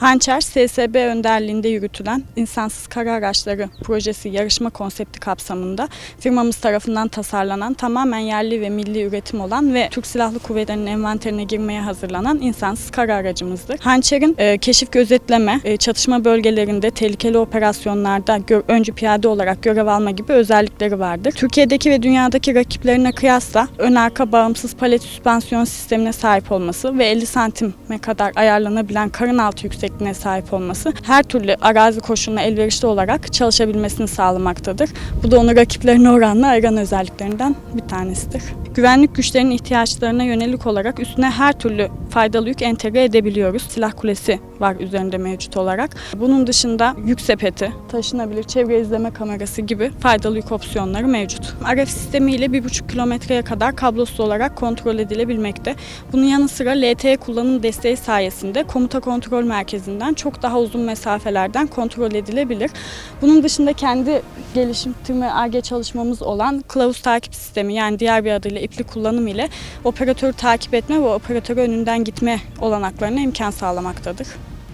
Hançer, SSB önderliğinde yürütülen İnsansız Kara Araçları projesi yarışma konsepti kapsamında firmamız tarafından tasarlanan tamamen yerli ve milli üretim olan ve Türk Silahlı Kuvvetleri'nin envanterine girmeye hazırlanan insansız kara aracımızdır. Hançer'in e, keşif gözetleme, e, çatışma bölgelerinde tehlikeli operasyonlarda gö- öncü piyade olarak görev alma gibi özellikleri vardır. Türkiye'deki ve dünyadaki rakiplerine kıyasla ön arka bağımsız palet süspansiyon sistemine sahip olması ve 50 santime kadar ayarlanabilen karın altı yüksekliğine sahip olması her türlü arazi koşuluna elverişli olarak çalışabilmesini sağlamaktadır. Bu da onu rakiplerine oranla ayıran özelliklerinden bir tanesidir. Güvenlik güçlerinin ihtiyaçlarına yönelik olarak üstüne her türlü faydalı yük entegre edebiliyoruz. Silah kulesi var üzerinde mevcut olarak. Bunun dışında yük sepeti, taşınabilir çevre izleme kamerası gibi faydalı yük opsiyonları mevcut. RF sistemiyle 1,5 kilometreye kadar kablosuz olarak kontrol edilebilmekte. Bunun yanı sıra LTE kullanım desteği sayesinde komuta kontrol merkezinden çok daha uzun mesafelerden kontrol edilebilir. Bunun dışında kendi geliştirme ARGE çalışmamız olan kılavuz takip sistemi yani diğer bir adıyla ipli kullanım ile operatörü takip etme ve operatörü önünden gitme olanaklarına imkan sağlamaktadır.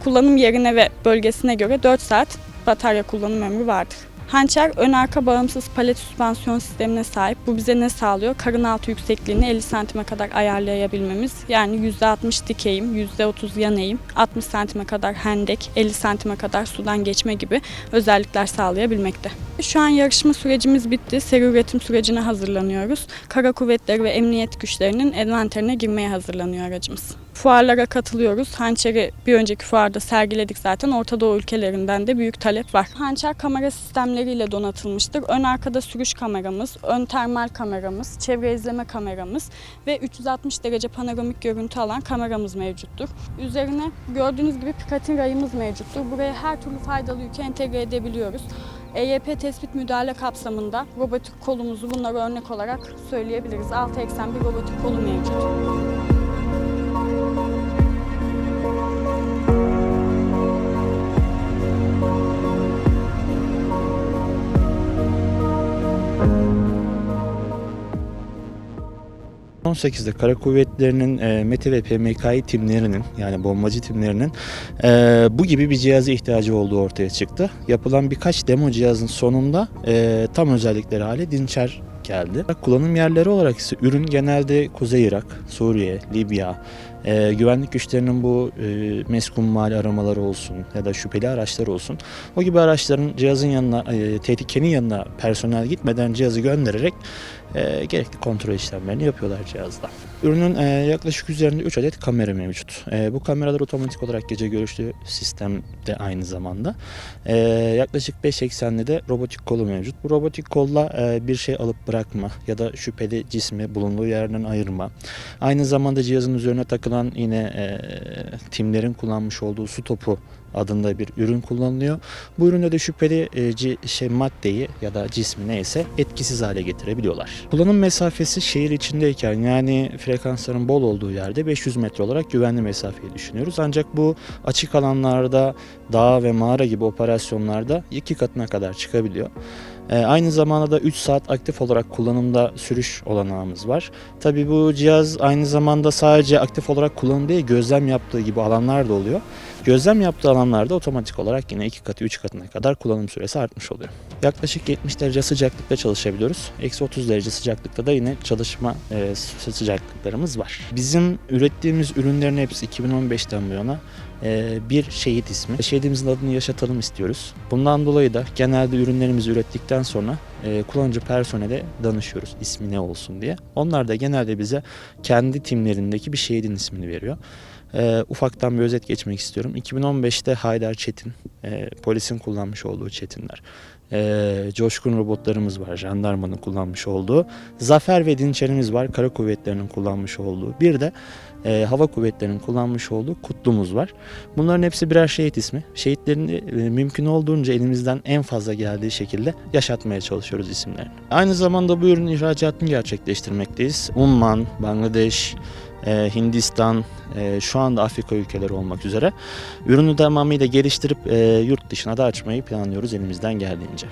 Kullanım yerine ve bölgesine göre 4 saat batarya kullanım ömrü vardır. Hançer ön arka bağımsız palet süspansiyon sistemine sahip. Bu bize ne sağlıyor? Karın altı yüksekliğini 50 santime kadar ayarlayabilmemiz. Yani %60 dikeyim, %30 yan eğim, 60 santime kadar hendek, 50 santime kadar sudan geçme gibi özellikler sağlayabilmekte. Şu an yarışma sürecimiz bitti. Seri üretim sürecine hazırlanıyoruz. Kara kuvvetleri ve emniyet güçlerinin envanterine girmeye hazırlanıyor aracımız. Fuarlara katılıyoruz. Hançeri bir önceki fuarda sergiledik zaten. Orta Doğu ülkelerinden de büyük talep var. Hançer kamera sistemleriyle donatılmıştır. Ön arkada sürüş kameramız, ön termal kameramız, çevre izleme kameramız ve 360 derece panoramik görüntü alan kameramız mevcuttur. Üzerine gördüğünüz gibi Picatinny rayımız mevcuttur. Buraya her türlü faydalı yükü entegre edebiliyoruz. EYP tespit müdahale kapsamında robotik kolumuzu bunlara örnek olarak söyleyebiliriz. 6 eksen bir robotik kolu mevcut. 18'de Kara Kuvvetleri'nin e, METE ve PMKİ timlerinin yani bombacı timlerinin e, bu gibi bir cihaza ihtiyacı olduğu ortaya çıktı. Yapılan birkaç demo cihazın sonunda e, tam özellikleri hale Dinçer geldi. Kullanım yerleri olarak ise ürün genelde Kuzey Irak, Suriye, Libya, e, güvenlik güçlerinin bu e, meskun mal aramaları olsun ya da şüpheli araçlar olsun. O gibi araçların cihazın yanına, e, tehlikenin yanına personel gitmeden cihazı göndererek e, gerekli kontrol işlemlerini yapıyorlar cihazda. Ürünün e, yaklaşık üzerinde 3 adet kamera mevcut. E, bu kameralar otomatik olarak gece görüşlü sistemde aynı zamanda. E, yaklaşık 5 eksenli de robotik kolu mevcut. Bu robotik kolla e, bir şey alıp bırakma ya da şüpheli cismi bulunduğu yerden ayırma. Aynı zamanda cihazın üzerine takılan yine e, timlerin kullanmış olduğu su topu adında bir ürün kullanılıyor. Bu üründe de şüpheli e, ci- şey maddeyi ya da cismi neyse etkisiz hale getirebiliyorlar. Kullanım mesafesi şehir içindeyken yani frekansların bol olduğu yerde 500 metre olarak güvenli mesafeyi düşünüyoruz. Ancak bu açık alanlarda dağ ve mağara gibi operasyonlarda iki katına kadar çıkabiliyor. E, Aynı zamanda da 3 saat aktif olarak kullanımda sürüş olanağımız var. Tabii bu cihaz aynı zamanda sadece aktif olarak kullanım değil gözlem yaptığı gibi alanlar da oluyor. Gözlem yaptığı alanlarda otomatik olarak yine 2 katı 3 katına kadar kullanım süresi artmış oluyor. Yaklaşık 70 derece sıcaklıkta çalışabiliyoruz. Eksi 30 derece sıcaklıkta da yine çalışma e, sıcaklıklarımız var. Bizim ürettiğimiz ürünlerin hepsi 2015'ten bu yana e, bir şehit ismi. Şehidimizin adını yaşatalım istiyoruz. Bundan dolayı da genelde ürünlerimizi ürettikten sonra e, kullanıcı personele danışıyoruz ismi ne olsun diye. Onlar da genelde bize kendi timlerindeki bir şehidin ismini veriyor. E, ufaktan bir özet geçmek istiyorum. 2015'te Haydar Çetin, e, polisin kullanmış olduğu Çetinler. E, coşkun robotlarımız var, jandarmanın kullanmış olduğu. Zafer ve Dinçerimiz var, kara kuvvetlerinin kullanmış olduğu. Bir de e, hava kuvvetlerinin kullanmış olduğu kutlumuz var. Bunların hepsi birer şehit ismi. Şehitlerini e, mümkün olduğunca elimizden en fazla geldiği şekilde yaşatmaya çalışıyoruz isimlerini. Aynı zamanda bu ürünün ihracatını gerçekleştirmekteyiz. Umman, Bangladeş, e, Hindistan, e, şu anda Afrika ülkeleri olmak üzere ürünü tamamıyla geliştirip e, yurt dışına da açmayı planlıyoruz elimizden geldiğince.